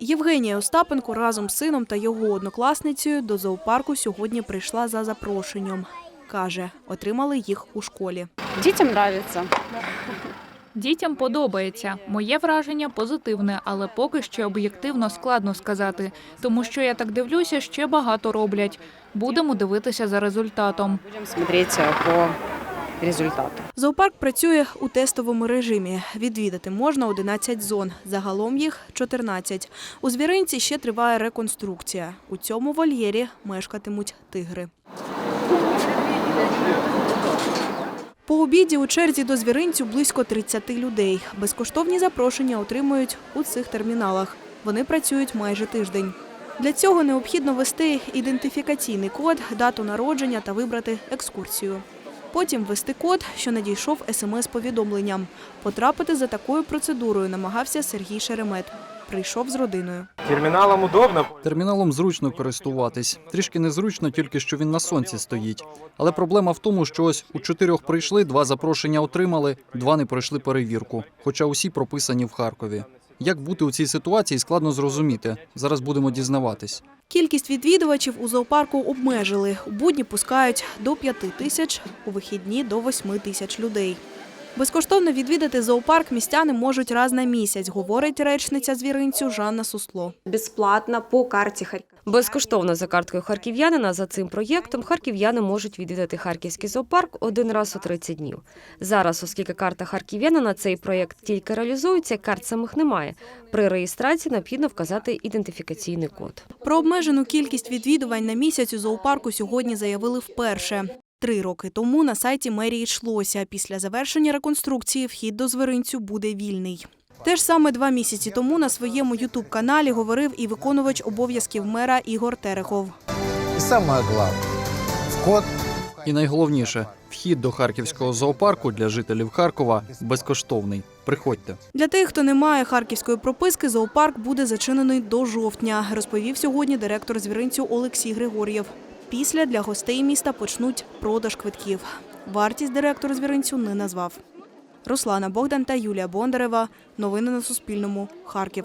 Євгенія Остапенко разом з сином та його однокласницею до зоопарку сьогодні прийшла за запрошенням. Каже, отримали їх у школі. Детям нравится. Дітям подобається. Моє враження позитивне, але поки що об'єктивно складно сказати, тому що я так дивлюся, ще багато роблять. Будемо дивитися за результатом. Будем смотреть э, по результату. Зоопарк працює у тестовому режимі. Відвідати можна 11 зон. Загалом їх 14. У звіринці ще триває реконструкція. У цьому вольєрі мешкатимуть тигри. По обіді у черзі до звіринцю близько 30 людей. Безкоштовні запрошення отримують у цих терміналах. Вони працюють майже тиждень. Для цього необхідно ввести ідентифікаційний код, дату народження та вибрати екскурсію. Потім ввести код, що надійшов смс-повідомленням. Потрапити за такою процедурою намагався Сергій Шеремет. Прийшов з родиною. Терміналом удобно. Терміналом зручно користуватись. Трішки незручно, тільки що він на сонці стоїть. Але проблема в тому, що ось у чотирьох прийшли, два запрошення отримали, два не пройшли перевірку, хоча усі прописані в Харкові. Як бути у цій ситуації, складно зрозуміти. Зараз будемо дізнаватись. Кількість відвідувачів у зоопарку обмежили. У будні пускають до 5 тисяч, у вихідні до 8 тисяч людей. Безкоштовно відвідати зоопарк містяни можуть раз на місяць, говорить речниця звіринцю Жанна Сусло. безплатно по карті Харкова. Безкоштовно за карткою харків'янина за цим проєктом харків'яни можуть відвідати харківський зоопарк один раз у 30 днів. Зараз, оскільки карта харків'янина цей проєкт тільки реалізується, карт самих немає. При реєстрації необхідно вказати ідентифікаційний код. Про обмежену кількість відвідувань на місяць у зоопарку сьогодні заявили вперше. Три роки тому на сайті мерії йшлося. Після завершення реконструкції вхід до звіринцю буде вільний. Теж саме два місяці тому на своєму ютуб-каналі говорив і виконувач обов'язків мера Ігор Терехов. И самое главное, вход І найголовніше, вхід до харківського зоопарку для жителів Харкова безкоштовний. Приходьте. Для тих, хто не має харківської прописки, зоопарк буде зачинений до жовтня, розповів сьогодні директор звіринцю Олексій Григор'єв. Після для гостей міста почнуть продаж квитків. Вартість директор звіринцю не назвав. Руслана Богдан та Юлія Бондарева. Новини на Суспільному. Харків.